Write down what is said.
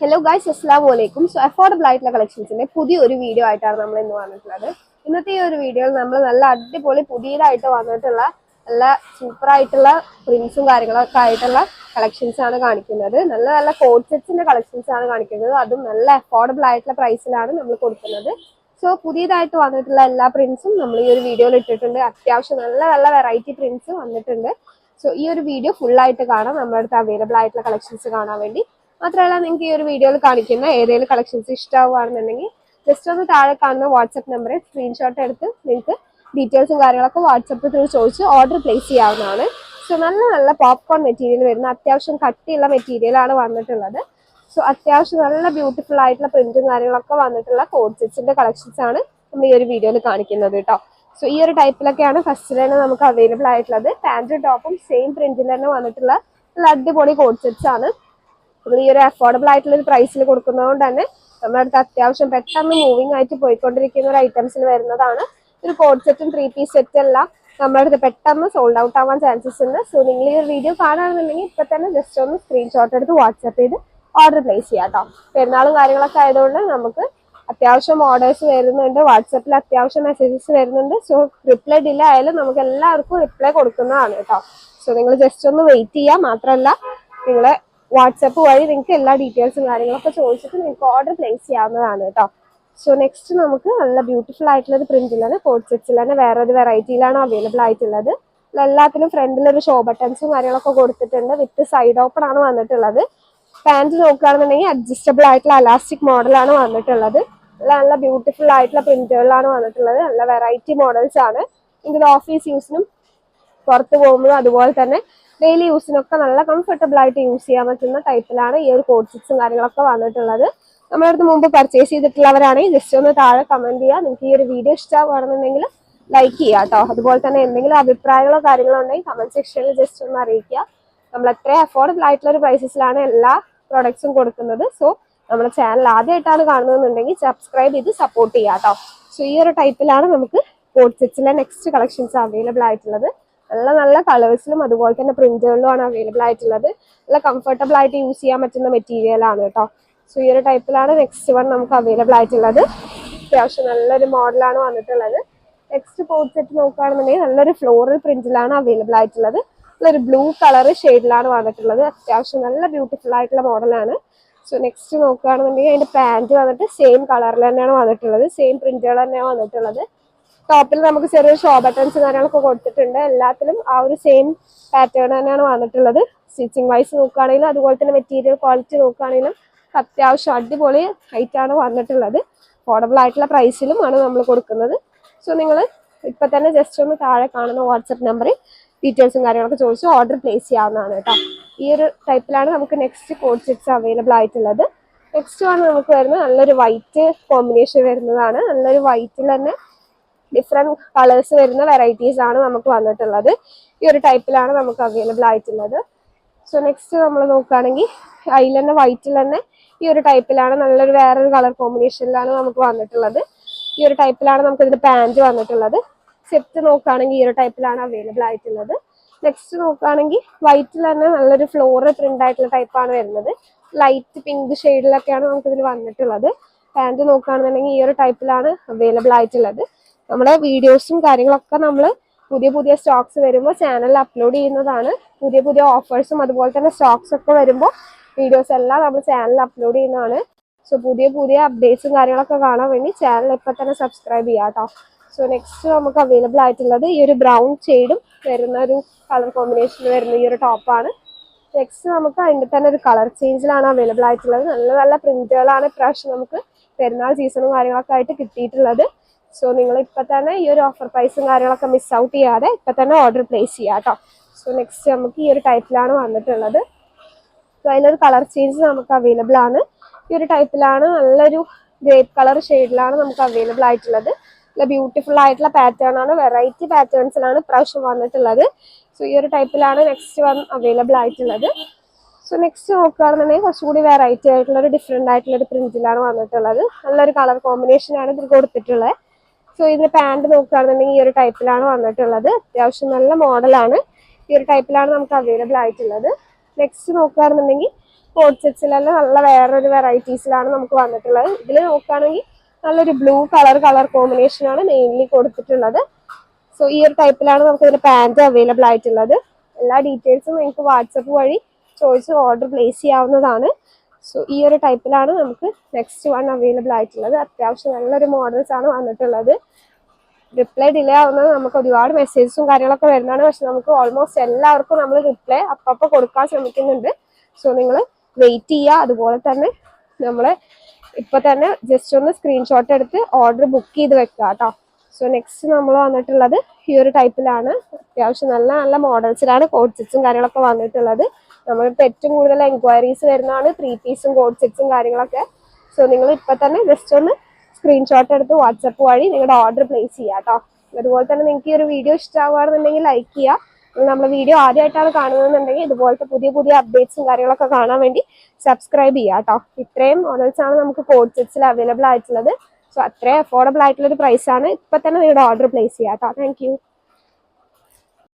Hello guys അസ്സാം വലൈക്കും so affordable ആയിട്ടുള്ള കളക്ഷൻസിന്റെ പുതിയൊരു വീഡിയോ ആയിട്ടാണ് നമ്മൾ ഇന്ന് വന്നിട്ടുള്ളത്. ഇന്നത്തെ ഈ ഒരു വീഡിയോയിൽ നമ്മൾ നല്ല അടിപൊളി പുതിയതായിട്ട് വന്നിട്ടുള്ള നല്ല സൂപ്പർ ആയിട്ടുള്ള പ്രിന്റ്സും കാര്യങ്ങളൊക്കെ ആയിട്ടുള്ള കളക്ഷൻസ് ആണ് കാണിക്കുന്നത്. നല്ല നല്ല കോഡ് സെറ്റ്സിന്റെ കളക്ഷൻസ് ആണ് കാണിക്കുന്നത്. അതും നല്ല അഫോർഡബിൾ ആയിട്ടുള്ള പ്രൈസിലാണ് നമ്മൾ കൊടുക്കുന്നത്. സോ പുതിയതായിട്ട് വന്നിട്ടുള്ള എല്ലാ പ്രിന്റ്സും നമ്മൾ ഈ ഒരു വീഡിയോയിൽ ഇട്ടിട്ടുണ്ട്. അത്യാവശ്യം നല്ല നല്ല വെറൈറ്റി പ്രിന്റ്സ് വന്നിട്ടുണ്ട്. സോ ഈ ഒരു വീഡിയോ ഫുൾ ആയിട്ട് കാണാം. നമ്മുടെ അടുത്ത് അവൈലബിൾ ആയിട്ടുള്ള കളക്ഷൻസ് കാണാൻ വേണ്ടി. മാത്രമല്ല നിങ്ങൾക്ക് ഈ ഒരു വീഡിയോയിൽ കാണിക്കുന്ന ഏതെങ്കിലും കളക്ഷൻസ് ഇഷ്ടമാവുകയാണെന്നുണ്ടെങ്കിൽ ജസ്റ്റ് ഒന്ന് താഴെ കാണുന്ന വാട്സപ്പ് നമ്പറിൽ സ്ക്രീൻഷോട്ട് എടുത്ത് നിങ്ങൾക്ക് ഡീറ്റെയിൽസും കാര്യങ്ങളൊക്കെ വാട്സപ്പ് ത്രൂ ചോദിച്ച് ഓർഡർ പ്ലേസ് ചെയ്യാവുന്നതാണ്. സോ നല്ല നല്ല പോപ്കോൺ മെറ്റീരിയൽ വരുന്ന അത്യാവശ്യം കട്ടിയുള്ള മെറ്റീരിയലാണ് വന്നിട്ടുള്ളത്. സോ അത്യാവശ്യം നല്ല ബ്യൂട്ടിഫുൾ ആയിട്ടുള്ള പ്രിന്റും കാര്യങ്ങളൊക്കെ വന്നിട്ടുള്ള കോഡ് സെറ്റ്സിന്റെ കളക്ഷൻസ് ആണ് നമ്മൾ ഈ ഒരു വീഡിയോയിൽ കാണിക്കുന്നത് കേട്ടോ. സോ ഈ ഒരു ടൈപ്പിലൊക്കെയാണ് ഫസ്റ്റ് തന്നെ നമുക്ക് അവൈലബിൾ ആയിട്ടുള്ളത്. പാന്റും ടോപ്പും സെയിം പ്രിന്റിൽ തന്നെ വന്നിട്ടുള്ള നല്ല അടിപൊളി കോഡ്സെറ്റ്സ് ആണ്. നമ്മൾ ഈ ഒരു അഫോർഡബിൾ ആയിട്ടുള്ള ഒരു പ്രൈസിൽ കൊടുക്കുന്നതുകൊണ്ട് തന്നെ നമ്മുടെ അടുത്ത് അത്യാവശ്യം പെട്ടെന്ന് മൂവിങ് ആയിട്ട് പോയിക്കൊണ്ടിരിക്കുന്ന ഒരു ഐറ്റംസിൽ വരുന്നതാണ്. ഒരു കോഡ് സെറ്റും ത്രീ പീസ് സെറ്റും എല്ലാം നമ്മുടെ അടുത്ത് പെട്ടെന്ന് സോൾഡ് ഔട്ട് ആവാൻ ചാൻസസ് ഉണ്ട്. സോ നിങ്ങൾ ഈ ഒരു വീഡിയോ കാണുകയാണെന്നുണ്ടെങ്കിൽ ഇപ്പൊ തന്നെ ജസ്റ്റ് ഒന്ന് സ്ക്രീൻഷോട്ട് എടുത്ത് വാട്സ്ആപ്പ് ചെയ്ത് ഓർഡർ പ്ലേസ് ചെയ്യാം കേട്ടോ. പെരുന്നാളും കാര്യങ്ങളൊക്കെ ആയതുകൊണ്ട് നമുക്ക് അത്യാവശ്യം ഓർഡേഴ്സ് വരുന്നുണ്ട്. വാട്സപ്പിൽ അത്യാവശ്യം മെസ്സേജസ് വരുന്നുണ്ട്. സോ റിപ്ലൈ ഡിലേ ആയാലും നമുക്ക് എല്ലാവർക്കും റിപ്ലൈ കൊടുക്കുന്നതാണ് കേട്ടോ. സോ നിങ്ങൾ ജസ്റ്റ് ഒന്ന് വെയിറ്റ് ചെയ്യുക മാത്രമല്ല നിങ്ങളെ വാട്സപ്പ് വഴി നിങ്ങൾക്ക് എല്ലാ ഡീറ്റെയിൽസും കാര്യങ്ങളൊക്കെ ചോദിച്ചിട്ട് നിങ്ങൾക്ക് ഓർഡർ പ്ലേസ് ചെയ്യാവുന്നതാണ് കേട്ടോ. സോ നെക്സ്റ്റ് നമുക്ക് നല്ല ബ്യൂട്ടിഫുൾ ആയിട്ടുള്ളത് പ്രിന്റിലാണ് കോഡ് സെറ്റ്സിൽ തന്നെ വേറെ ഒരു വെറൈറ്റിയിലാണ് അവൈലബിൾ ആയിട്ടുള്ളത്. എല്ലാത്തിലും ഫ്രണ്ടിൽ ഒരു ഷോ ബട്ടൺസും കാര്യങ്ങളൊക്കെ കൊടുത്തിട്ടുണ്ട് വിത്ത് സൈഡ് ഓപ്പൺ ആണ് വന്നിട്ടുള്ളത്. പാന്റ് നോക്കുകയാണെന്നുണ്ടെങ്കിൽ അഡ്ജസ്റ്റബിൾ ആയിട്ടുള്ള അലാസ്റ്റിക് മോഡലാണ് വന്നിട്ടുള്ളത്. നല്ല ബ്യൂട്ടിഫുൾ ആയിട്ടുള്ള പ്രിന്റുകളിലാണ് വന്നിട്ടുള്ളത് നല്ല വെറൈറ്റി മോഡൽസ് ആണ്. ഇതിൽ ഓഫീസ് യൂസിനും പുറത്ത് പോകുമ്പോൾ അതുപോലെ തന്നെ ഡെയിലി യൂസിനൊക്കെ നല്ല കംഫർട്ടബിൾ ആയിട്ട് യൂസ് ചെയ്യാൻ പറ്റുന്ന ടൈപ്പിലാണ് ഈ ഒരു കോഡ് സിക്സും കാര്യങ്ങളൊക്കെ വന്നിട്ടുള്ളത്. നമ്മുടെ അടുത്ത് മുമ്പ് പർച്ചേസ് ചെയ്തിട്ടുള്ളവരാണെങ്കിൽ ജസ്റ്റ് ഒന്ന് താഴെ കമന്റ് ചെയ്യുക. നിങ്ങൾക്ക് ഈ ഒരു വീഡിയോ ഇഷ്ടമാണെന്നുണ്ടെങ്കിൽ ലൈക്ക് ചെയ്യുക കേട്ടോ അതുപോലെ തന്നെ എന്തെങ്കിലും അഭിപ്രായങ്ങളോ കാര്യങ്ങളോ ഉണ്ടെങ്കിൽ കമന്റ് സെക്ഷനിൽ ജസ്റ്റ് ഒന്ന് അറിയിക്കുക. നമ്മൾ എത്രയും അഫോർഡബിൾ ആയിട്ടുള്ള ഒരു പ്രൈസസിലാണ് എല്ലാ പ്രോഡക്ട്സും കൊടുക്കുന്നത്. സോ നമ്മുടെ ചാനൽ ആദ്യമായിട്ടാണ് കാണുന്നതെന്നുണ്ടെങ്കിൽ സബ്സ്ക്രൈബ് ചെയ്ത് സപ്പോർട്ട് ചെയ്യുക കേട്ടോ സോ ഈ ഒരു ടൈപ്പിലാണ് നമുക്ക് കോഡ് സെറ്റ്സിലെ നെക്സ്റ്റ് കളക്ഷൻസ് അവൈലബിൾ ആയിട്ടുള്ളത്. നല്ല നല്ല കളേഴ്സിലും അതുപോലെ തന്നെ പ്രിന്റുകളിലും ആണ് അവൈലബിൾ ആയിട്ടുള്ളത്. നല്ല കംഫർട്ടബിൾ ആയിട്ട് യൂസ് ചെയ്യാൻ പറ്റുന്ന മെറ്റീരിയൽ ആണ് കേട്ടോ. സോ ഈ ഒരു ടൈപ്പിലാണ് നെക്സ്റ്റ് വൺ നമുക്ക് അവൈലബിൾ ആയിട്ടുള്ളത്. അത്യാവശ്യം നല്ലൊരു മോഡലാണ് വന്നിട്ടുള്ളത്. നെക്സ്റ്റ് കോഡ് സെറ്റ് നോക്കുകയാണെന്നുണ്ടെങ്കിൽ നല്ലൊരു ഫ്ലോറൽ പ്രിന്റിലാണ് അവൈലബിൾ ആയിട്ടുള്ളത്. നല്ലൊരു ബ്ലൂ കളർ ഷെയ്ഡിലാണ് വന്നിട്ടുള്ളത്. അത്യാവശ്യം നല്ല ബ്യൂട്ടിഫുൾ ആയിട്ടുള്ള മോഡലാണ് സോ നെക്സ്റ്റ് നോക്കുകയാണെന്നുണ്ടെങ്കിൽ അതിന്റെ പാന്റ് വന്നിട്ട് സെയിം കളറിൽ തന്നെയാണ് വന്നിട്ടുള്ളത്. സെയിം പ്രിന്റുകൾ തന്നെയാണ് വന്നിട്ടുള്ളത്. ടോപ്പിൽ നമുക്ക് ചെറിയ ഷോ ബട്ടൺസ് കാര്യങ്ങളൊക്കെ കൊടുത്തിട്ടുണ്ട്. എല്ലാത്തിലും ആ ഒരു സെയിം പാറ്റേൺ തന്നെയാണ് വന്നിട്ടുള്ളത്. സ്റ്റിച്ചിങ് വൈസ് നോക്കുകയാണെങ്കിലും അതുപോലെ തന്നെ മെറ്റീരിയൽ ക്വാളിറ്റി നോക്കുകയാണെങ്കിലും അത്യാവശ്യം അടിപൊളി ഹൈറ്റാണ് വന്നിട്ടുള്ളത്. അഫോർഡബിൾ ആയിട്ടുള്ള പ്രൈസിലും ആണ് നമ്മൾ കൊടുക്കുന്നത്. സോ നിങ്ങൾ ഇപ്പൊ തന്നെ ജസ്റ്റ് ഒന്ന് താഴെ കാണുന്ന വാട്സപ്പ് നമ്പറിൽ ഡീറ്റെയിൽസും കാര്യങ്ങളൊക്കെ ചോദിച്ച് ഓർഡർ പ്ലേസ് ചെയ്യാവുന്നതാണ് കേട്ടോ. ഈ ഒരു ടൈപ്പിലാണ് നമുക്ക് നെക്സ്റ്റ് കോഡ് സെറ്റ്സ് അവൈലബിൾ ആയിട്ടുള്ളത്. നെക്സ്റ്റ് ആണ് നമുക്ക് വരുന്നത് നല്ലൊരു വൈറ്റ് കോമ്പിനേഷൻ വരുന്നതാണ്. നല്ലൊരു വൈറ്റിൽ തന്നെ ഡിഫറെന്റ് കളേഴ്സ് വരുന്ന വെറൈറ്റീസ് ആണ് നമുക്ക് വന്നിട്ടുള്ളത്. ഈ ഒരു ടൈപ്പിലാണ് നമുക്ക് അവൈലബിൾ ആയിട്ടുള്ളത്. സോ നെക്സ്റ്റ് നമ്മൾ നോക്കുകയാണെങ്കിൽ അതിൽ തന്നെ വൈറ്റിൽ തന്നെ ഈ ഒരു ടൈപ്പിലാണ് നല്ലൊരു വേറൊരു കളർ കോമ്പിനേഷനിലാണ് നമുക്ക് വന്നിട്ടുള്ളത്. ഈ ഒരു ടൈപ്പിലാണ് നമുക്ക് ഇതിന്റെ പാന്റ് വന്നിട്ടുള്ളത്. സെറ്റ് നോക്കുകയാണെങ്കിൽ ഈ ഒരു ടൈപ്പിലാണ് അവൈലബിൾ ആയിട്ടുള്ളത്. നെക്സ്റ്റ് നോക്കുകയാണെങ്കിൽ വൈറ്റിൽ തന്നെ നല്ലൊരു ഫ്ലോറൽ പ്രിന്റ് ആയിട്ടുള്ള ടൈപ്പാണ് വരുന്നത്. ലൈറ്റ് പിങ്ക് ഷെയ്ഡിലൊക്കെയാണ് നമുക്ക് ഇതിൽ വന്നിട്ടുള്ളത്. പാന്റ് നോക്കുകയാണെന്നുണ്ടെങ്കിൽ ഈ ഒരു ടൈപ്പിലാണ് അവൈലബിൾ ആയിട്ടുള്ളത്. നമ്മുടെ വീഡിയോസും കാര്യങ്ങളൊക്കെ നമ്മൾ പുതിയ പുതിയ സ്റ്റോക്സ് വരുമ്പോൾ ചാനലിൽ അപ്ലോഡ് ചെയ്യുന്നതാണ്. പുതിയ പുതിയ ഓഫേഴ്സും അതുപോലെ തന്നെ സ്റ്റോക്സ് ഒക്കെ വരുമ്പോൾ വീഡിയോസ് എല്ലാം നമ്മൾ ചാനലിൽ അപ്ലോഡ് ചെയ്യുന്നതാണ്. സോ പുതിയ പുതിയ അപ്ഡേറ്റ്സും കാര്യങ്ങളൊക്കെ കാണാൻ വേണ്ടി ചാനൽ ഇപ്പം തന്നെ സബ്സ്ക്രൈബ് ചെയ്യാം കേട്ടോ സോ നെക്സ്റ്റ് നമുക്ക് അവൈലബിൾ ആയിട്ടുള്ളത് ഈ ഒരു ബ്രൗൺ ഷെയ്ഡും വരുന്ന ഒരു കളർ കോമ്പിനേഷൻ വരുന്ന ഈ ഒരു ടോപ്പാണ് നെക്സ്റ്റ് നമുക്ക് അതിന്റെ തന്നെ ഒരു കളർ ചേഞ്ചിലാണ് അവൈലബിൾ ആയിട്ടുള്ളത്. നല്ല നല്ല പ്രിന്റുകളാണ് ഇപ്രാവശ്യം നമുക്ക് പെരുന്നാൾ സീസണും കാര്യങ്ങളൊക്കെ ആയിട്ട് കിട്ടിയിട്ടുള്ളത്. സോ നിങ്ങൾ ഇപ്പം തന്നെ ഈ ഒരു ഓഫർ പ്രൈസും കാര്യങ്ങളൊക്കെ മിസ് ഔട്ട് ചെയ്യാതെ ഇപ്പം തന്നെ ഓർഡർ പ്ലേസ് ചെയ്യാം കേട്ടോ സോ നെക്സ്റ്റ് നമുക്ക് ഈ ഒരു ടൈപ്പിലാണ് വന്നിട്ടുള്ളത്. സോ അതിനൊരു കളർ ചേഞ്ച് നമുക്ക് അവൈലബിൾ ആണ്. ഈ ഒരു ടൈപ്പിലാണ് നല്ലൊരു ഗ്രേപ്പ് കളർ ഷെയ്ഡിലാണ് നമുക്ക് അവൈലബിൾ ആയിട്ടുള്ളത്. നല്ല ബ്യൂട്ടിഫുൾ ആയിട്ടുള്ള പാറ്റേൺ ആണ്. വെറൈറ്റി പാറ്റേൺസിലാണ് ഇപ്രാവശ്യം വന്നിട്ടുള്ളത്. സോ ഈ ഒരു ടൈപ്പിലാണ് നെക്സ്റ്റ് വൺ അവൈലബിൾ ആയിട്ടുള്ളത്. സോ നെക്സ്റ്റ് നോക്കുകയാണെന്നുണ്ടെങ്കിൽ കുറച്ചുകൂടി വെറൈറ്റി ആയിട്ടുള്ള ഒരു ഡിഫറെന്റ് ആയിട്ടുള്ള ഒരു പ്രിന്റിലാണ് വന്നിട്ടുള്ളത്. നല്ലൊരു കളർ കോമ്പിനേഷനാണ് ഇതിൽ കൊടുത്തിട്ടുള്ളത്. സോ ഇതിന്റെ പാന്റ് നോക്കുകയാണെന്നുണ്ടെങ്കിൽ ഈ ഒരു ടൈപ്പിലാണ് വന്നിട്ടുള്ളത്. അത്യാവശ്യം നല്ല മോഡലാണ് ഈ ഒരു ടൈപ്പിലാണ് നമുക്ക് അവൈലബിൾ ആയിട്ടുള്ളത്. നെക്സ്റ്റ് നോക്കുകയാണെന്നുണ്ടെങ്കിൽ കോഡ് സെറ്റ്സിലെല്ലാം നല്ല വേറൊരു വെറൈറ്റീസിലാണ് നമുക്ക് വന്നിട്ടുള്ളത്. ഇതിൽ നോക്കുകയാണെങ്കിൽ നല്ലൊരു ബ്ലൂ കളർ കളർ കോമ്പിനേഷൻ ആണ് മെയിൻലി കൊടുത്തിട്ടുള്ളത്. സോ ഈ ഒരു ടൈപ്പിലാണ് നമുക്ക് ഇതിന്റെ പാന്റ് അവൈലബിൾ ആയിട്ടുള്ളത്. എല്ലാ ഡീറ്റെയിൽസും നിങ്ങൾക്ക് വാട്സപ്പ് വഴി ചോദിച്ച് ഓർഡർ പ്ലേസ് ചെയ്യാവുന്നതാണ്. സോ ഈ ഒരു ടൈപ്പിലാണ് നമുക്ക് നെക്സ്റ്റ് വൺ അവൈലബിൾ ആയിട്ടുള്ളത്. അത്യാവശ്യം നല്ലൊരു മോഡൽസ് ആണ് വന്നിട്ടുള്ളത്. റിപ്ലൈ ഡിലേ ആവുന്നത് നമുക്ക് ഒരുപാട് മെസ്സേജസും കാര്യങ്ങളൊക്കെ വരുന്നതാണ്. പക്ഷെ നമുക്ക് ഓൾമോസ്റ്റ് എല്ലാവർക്കും നമ്മൾ റിപ്ലൈ അപ്പം കൊടുക്കാൻ ശ്രമിക്കുന്നുണ്ട്. സോ നിങ്ങൾ വെയിറ്റ് ചെയ്യുക. അതുപോലെ തന്നെ നമ്മൾ ഇപ്പൊ തന്നെ ജസ്റ്റ് ഒന്ന് സ്ക്രീൻഷോട്ട് എടുത്ത് ഓർഡർ ബുക്ക് ചെയ്ത് വെക്കുക കേട്ടോ. സോ നെക്സ്റ്റ് നമ്മൾ വന്നിട്ടുള്ളത് ഈ ഒരു ടൈപ്പിലാണ് അത്യാവശ്യം നല്ല നല്ല മോഡൽസിലാണ് കോഡ്സിറ്റ്സും കാര്യങ്ങളൊക്കെ വന്നിട്ടുള്ളത്. നമ്മളിപ്പോൾ ഏറ്റവും കൂടുതൽ എൻക്വയറീസ് വരുന്നതാണ് ത്രീ പീസും കോഡ് സെറ്റ്സും കാര്യങ്ങളൊക്കെ. സോ നിങ്ങൾ ഇപ്പൊ തന്നെ ജസ്റ്റ് ഒന്ന് സ്ക്രീൻഷോട്ട് എടുത്ത് വാട്സപ്പ് വഴി നിങ്ങളുടെ ഓർഡർ പ്ലേസ് ചെയ്യുക കേട്ടോ. അതുപോലെ തന്നെ നിങ്ങൾക്ക് ഈ ഒരു വീഡിയോ ഇഷ്ടമാവുകയാണെന്നുണ്ടെങ്കിൽ ലൈക്ക് ചെയ്യുക നമ്മുടെ വീഡിയോ ആദ്യമായിട്ടാണ് കാണുന്നതെന്നുണ്ടെങ്കിൽ ഇതുപോലത്തെ പുതിയ പുതിയ അപ്ഡേറ്റ്സും കാര്യങ്ങളൊക്കെ കാണാൻ വേണ്ടി സബ്സ്ക്രൈബ് ചെയ്യുക കേട്ടോ. ഇത്രയും മോഡൽസ് ആണ് നമുക്ക് കോഡ് സെറ്റ്സിൽ അവൈലബിൾ ആയിട്ടുള്ളത്. സോ അത്രയും അഫോർഡബിൾ ആയിട്ടുള്ള ഒരു പ്രൈസ് ആണ് ഇപ്പൊ തന്നെ നിങ്ങളുടെ ഓർഡർ പ്ലേസ് ചെയ്യുക കേട്ടോ. താങ്ക്